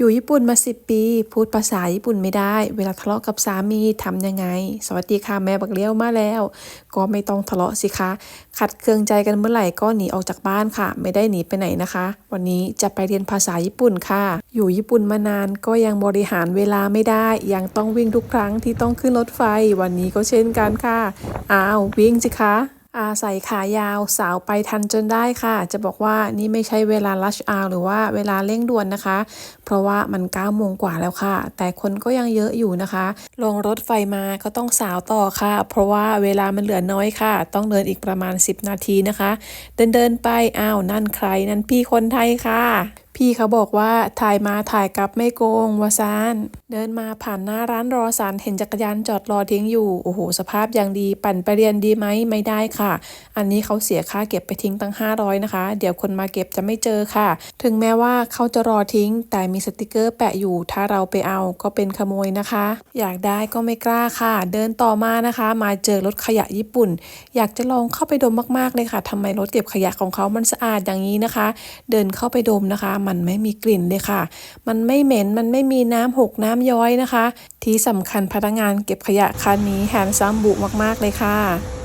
อยู่ญี่ปุ่นมา 10 ปี พูดภาษาญี่ปุ่นไม่ได้ เวลาทะเลาะกับสามีทำยังไง สวัสดีค่ะแม่บักเลี้ยวมาแล้ว ก็ไม่ต้องทะเลาะสิคะ ขัดเคืองใจกันเมื่อไหร่ก็หนีออกจากบ้านค่ะ ไม่ได้หนีไปไหนนะคะ วันนี้จะไปเรียนภาษาญี่ปุ่นค่ะ อยู่ญี่ปุ่นมานานก็ยังบริหารเวลาไม่ได้ ยังต้องวิ่งทุกครั้งที่ต้องขึ้นรถไฟ วันนี้ก็เช่นกันค่ะอ้าววิ่งสิคะ อาใส่ขายาวสาวไปทันจนได้ค่ะ จะบอกว่านี่ไม่ใช่เวลา rush hour หรือว่าเวลาเร่งด่วนนะคะ เพราะว่ามัน9โมงกว่าแล้วค่ะ แต่คนก็ยังเยอะอยู่นะคะ ลงรถไฟมาก็ต้องสาวต่อค่ะ เพราะว่าเวลามันเหลือน้อยค่ะ ต้องเดินอีกประมาณ 10 นาทีนะคะ เดินเดินไปอ้าวนั่นใครนั่นพี่คนไทยค่ะ พี่เขาบอกว่าถ่ายมาถ่ายกลับไม่โกงวาซานเดินมาผ่านหน้าร้านรอสันเห็นจักรยานจอดรอทิ้งอยู่ โอ้โห สภาพอย่างดีปั่นไปเรียนดีไหมไม่ได้ค่ะ อันนี้เขาเสียค่าเก็บไปทิ้งตั้ง 500 นะคะ เดี๋ยวคนมาเก็บจะไม่เจอค่ะ ถึงแม้ว่าเขาจะรอทิ้ง แต่มีสติกเกอร์แปะอยู่ ถ้าเราไปเอาก็เป็นขโมยนะคะ อยากได้ก็ไม่กล้าค่ะ เดินต่อมานะคะ มาเจอรถขยะญี่ปุ่น อยากจะลองเข้าไปดมมากๆเลยค่ะทำไมรถเก็บขยะของเขามันสะอาดอย่างนี้นะคะ เดินเข้าไปดมนะคะมันไม่มีกลิ่นเลยค่ะ มันไม่เหม็น มันไม่มีน้ำหกน้ำย้อยนะคะ ที่สำคัญพนักงานเก็บขยะคันนี้แฮนซัมบุมากๆเลยค่ะ